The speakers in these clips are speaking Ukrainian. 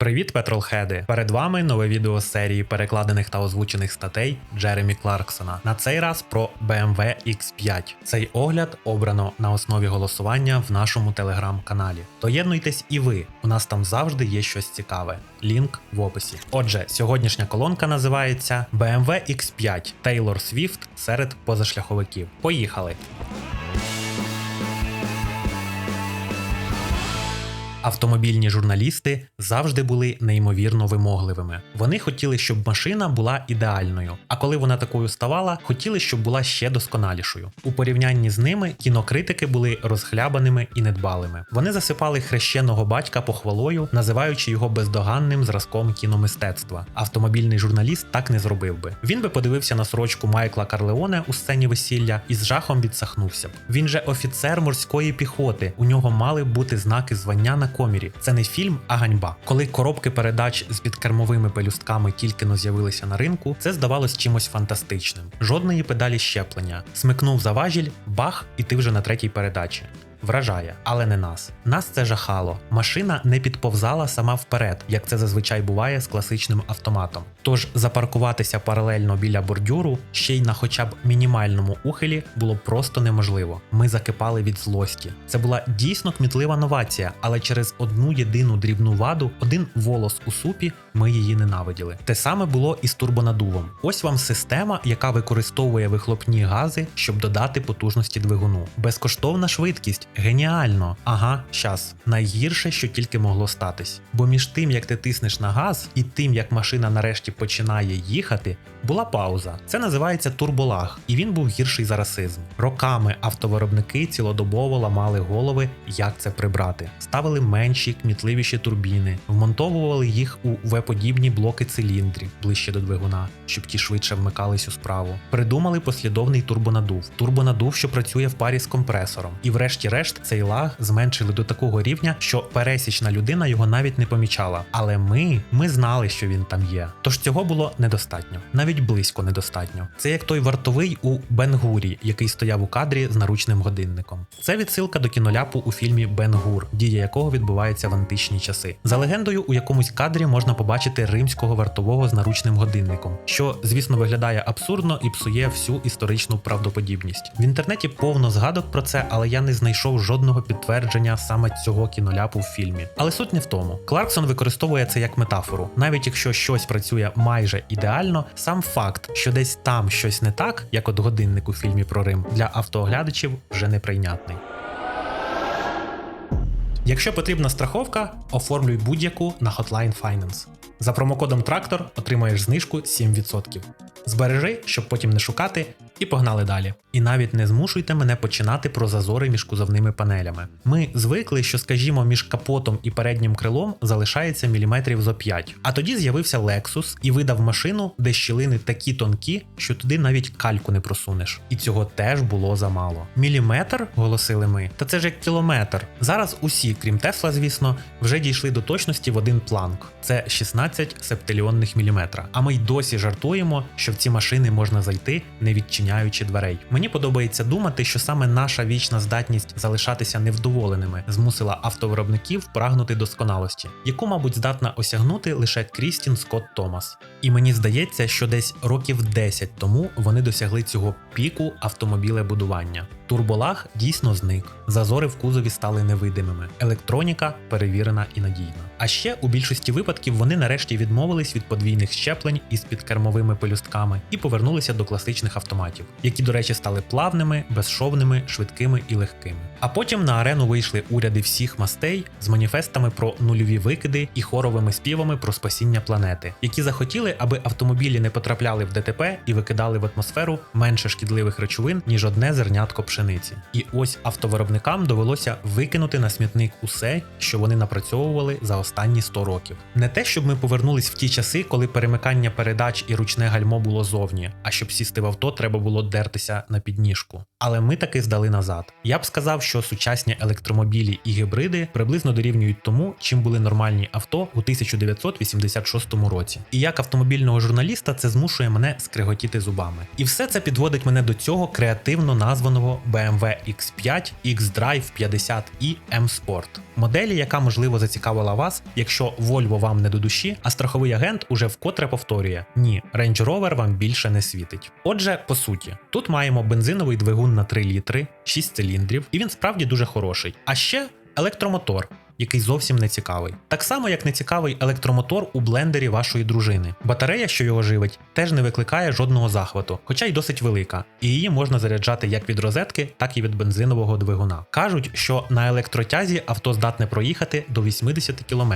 Привіт, петролхеди! Перед вами нове відео з серії перекладених та озвучених статей Джеремі Кларксона. На цей раз про BMW X5. Цей огляд обрано на основі голосування в нашому телеграм-каналі. Доєднуйтесь і ви, у нас там завжди є щось цікаве. Лінк в описі. Отже, сьогоднішня колонка називається BMW X5 Taylor Swift серед позашляховиків. Поїхали! Автомобільні журналісти завжди були неймовірно вимогливими. Вони хотіли, щоб машина була ідеальною, а коли вона такою ставала, хотіли, щоб була ще досконалішою. У порівнянні з ними кінокритики були розхлябаними і недбалими. Вони засипали хрещеного батька похвалою, називаючи його бездоганним зразком кіномистецтва. Автомобільний журналіст так не зробив би. Він би подивився на сорочку Майкла Карлеоне у сцені весілля і з жахом відсахнувся б. Він же офіцер морської піхоти. У нього мали бути знаки звання на комірі. Це не фільм, а ганьба. Коли коробки передач з підкермовими пелюстками тільки но з'явилися на ринку, це здавалось чимось фантастичним. Жодної педалі щеплення. Смикнув за важіль, бах, і ти вже на третій передачі. Вражає, але не нас. Нас це жахало. Машина не підповзала сама вперед, як це зазвичай буває з класичним автоматом. Тож запаркуватися паралельно біля бордюру ще й на хоча б мінімальному ухилі було просто неможливо. Ми закипали від злості. Це була дійсно кмітлива новація, але через одну єдину дрібну ваду, один волос у супі, ми її ненавиділи. Те саме було і з турбонадувом. Ось вам система, яка використовує вихлопні гази, щоб додати потужності двигуну. Безкоштовна швидкість. Геніально. Ага, щас. Найгірше, що тільки могло статись. Бо між тим, як ти тиснеш на газ, і тим, як машина нарешті починає їхати, була пауза. Це називається турболаг, і він був гірший за расизм. Роками автовиробники цілодобово ламали голови, як це прибрати. Ставили менші, кмітливіші турбіни, вмонтовували їх у В-подібні блоки циліндрів ближче до двигуна, щоб ті швидше вмикались у справу. Придумали послідовний турбонадув, турбонадув, що працює в парі з компресором. І врешті-решт цей лаг зменшили до такого рівня, що пересічна людина його навіть не помічала. Але ми, ми знали, що він там є. Тож цього було недостатньо, навіть близько недостатньо. Це як той вартовий у Бенгурі, який стояв у кадрі з наручним годинником. Це відсилка до кіноляпу у фільмі Бен-Гур, дія якого відбувається в античні часи. За легендою, у якомусь кадрі можна побачити римського вартового з наручним годинником, що, звісно, виглядає абсурдно і псує всю історичну правдоподібність. В інтернеті повно згадок про це, але я не знайшов жодного підтвердження саме цього кіноляпу в фільмі. Але суть не в тому. Кларксон використовує це як метафору. Навіть якщо щось працює майже ідеально, сам факт, що десь там щось не так, як от годинник у фільмі про Рим, для автооглядачів вже неприйнятний. Якщо потрібна страховка, оформлюй будь-яку на Hotline Finance. За промокодом Трактор отримаєш знижку 7%. Збережи, щоб потім не шукати, і погнали далі. І навіть не змушуйте мене починати про зазори між кузовними панелями. Ми звикли, що, скажімо, між капотом і переднім крилом залишається міліметрів зо 5. А тоді з'явився Lexus і видав машину, де щілини такі тонкі, що туди навіть кальку не просунеш. І цього теж було замало. Міліметр, голосили ми, та це ж як кілометр. Зараз усі, крім Тесла, звісно, вже дійшли до точності в один планк. Це 16 септильйонних міліметра. А ми й досі жартуємо, що в ці машини можна зайти, не відчиняючи дверей. Мені подобається думати, що саме наша вічна здатність залишатися невдоволеними змусила автовиробників прагнути досконалості, яку, мабуть, здатна осягнути лише Крістін Скотт Томас. І мені здається, що десь років 10 тому вони досягли цього піку автомобілебудування. Турболаг дійсно зник, зазори в кузові стали невидимими, електроніка перевірена і надійна. А ще у більшості випадків вони нарешті відмовились від подвійних щеплень із підкермовими пелюстками і повернулися до класичних автоматів, які, до речі, стали плавними, безшовними, швидкими і легкими. А потім на арену вийшли уряди всіх мастей з маніфестами про нульові викиди і хоровими співами про спасіння планети, які захотіли, аби автомобілі не потрапляли в ДТП і викидали в атмосферу менше шкідливих речовин, ніж одне зернятко пшениці. І ось автовиробникам довелося викинути на смітник усе, що вони напрацьовували за останні 100 років. Не те, щоб ми повернулись в ті часи, коли перемикання передач і ручне гальмо було зовні, а щоб сісти в авто, треба було дертися на підніжку. Але ми таки здали назад. Я б сказав, що сучасні електромобілі і гібриди приблизно дорівнюють тому, чим були нормальні авто у 1986 році. І як автомобільного журналіста це змушує мене скриготіти зубами. І все це підводить мене до цього креативно названого BMW X5, X-Drive 50i M Sport. Моделі, яка можливо зацікавила вас, якщо Volvo вам не до душі, а страховий агент уже вкотре повторює: ні, Range Rover вам більше не світить. Отже, по суті, тут маємо бензиновий двигун на 3 літри, 6 циліндрів, і він справді дуже хороший. А ще електромотор, який зовсім не цікавий. Так само, як не цікавий електромотор у блендері вашої дружини. Батарея, що його живить, теж не викликає жодного захвату, хоча й досить велика, і її можна заряджати як від розетки, так і від бензинового двигуна. Кажуть, що на електротязі авто здатне проїхати до 80 км,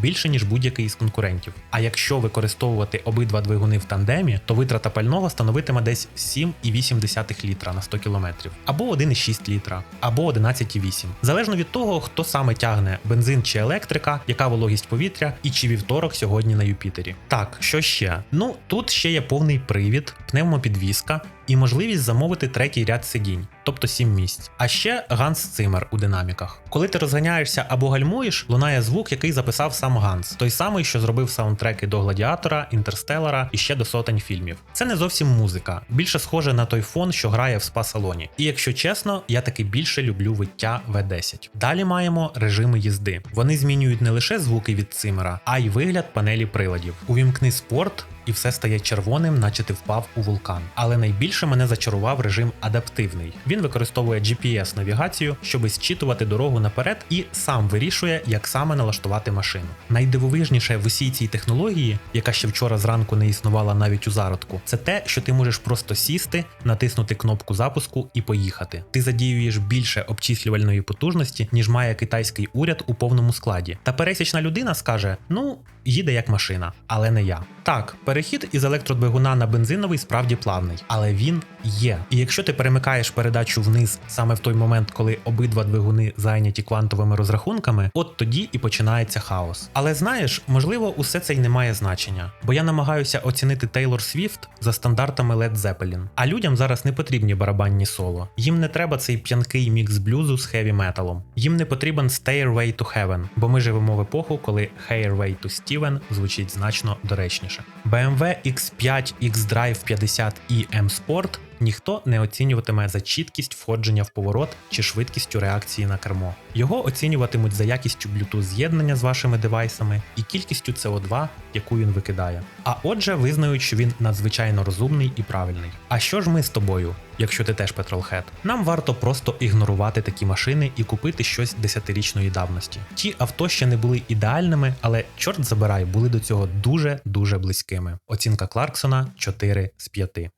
більше ніж будь-який із конкурентів. А якщо використовувати обидва двигуни в тандемі, то витрата пального становитиме десь 7,8 літра на 100 км, або 1,6 літра, або 11,8. Залежно від того, хто саме тягне бензин чи електрика, яка вологість повітря і чи вівторок сьогодні на Юпітері. Так, що ще? Ну тут ще є повний привід, пневмопідвізка і можливість замовити третій ряд сидінь, тобто 7 місць. А ще Ганс Цимер у динаміках. Коли ти розганяєшся або гальмуєш, лунає звук, який записав сам Ганс, той самий, що зробив саундтреки до Гладіатора, Інтерстеллара і ще до сотень фільмів. Це не зовсім музика, більше схоже на той фон, що грає в спа-салоні. І якщо чесно, я таки більше люблю виття V10. Далі маємо режими їзди. Вони змінюють не лише звуки від цимера, а й вигляд панелі приладів. Увімкни спорт. І все стає червоним, наче ти впав у вулкан. Але найбільше мене зачарував режим адаптивний. Він використовує GPS-навігацію, щоб зчитувати дорогу наперед, і сам вирішує, як саме налаштувати машину. Найдивовижніше в усій цій технології, яка ще вчора зранку не існувала навіть у зародку, це те, що ти можеш просто сісти, натиснути кнопку запуску і поїхати. Ти задіюєш більше обчислювальної потужності, ніж має китайський уряд у повному складі. Та пересічна людина скаже: ну, їде як машина, але не я. Так, перехід із електродвигуна на бензиновий справді плавний, але він є. І якщо ти перемикаєш передачу вниз саме в той момент, коли обидва двигуни зайняті квантовими розрахунками, от тоді і починається хаос. Але знаєш, можливо, усе це й не має значення, бо я намагаюся оцінити Taylor Swift за стандартами Led Zeppelin. А людям зараз не потрібні барабанні соло. Їм не треба цей п'янкий мікс блюзу з хеві металом. Їм не потрібен Stairway to Heaven, бо ми живемо в епоху, коли Hairway to Steven звучить значно доречніше. BMW X5 X-Drive 50 і M Sport ніхто не оцінюватиме за чіткість входження в поворот чи швидкістю реакції на кермо. Його оцінюватимуть за якістю Bluetooth з'єднання з вашими девайсами і кількістю CO2, яку він викидає. А отже, визнають, що він надзвичайно розумний і правильний. А що ж ми з тобою? Якщо ти теж петролхед, нам варто просто ігнорувати такі машини і купити щось десятирічної давності. Ті авто ще не були ідеальними, але чорт забирай, були до цього дуже дуже близькими. Оцінка Кларксона 4 з 5.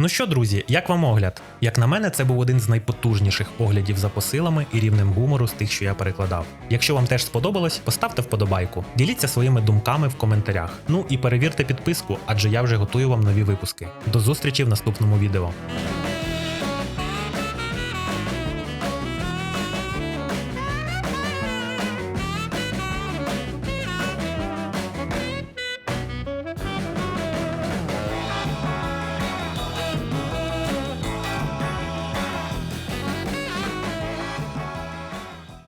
Ну що, друзі, як вам огляд? Як на мене, це був один з найпотужніших оглядів за посилами і рівнем гумору з тих, що я перекладав. Якщо вам теж сподобалось, поставте вподобайку, діліться своїми думками в коментарях. Ну і перевірте підписку, адже я вже готую вам нові випуски. До зустрічі в наступному відео.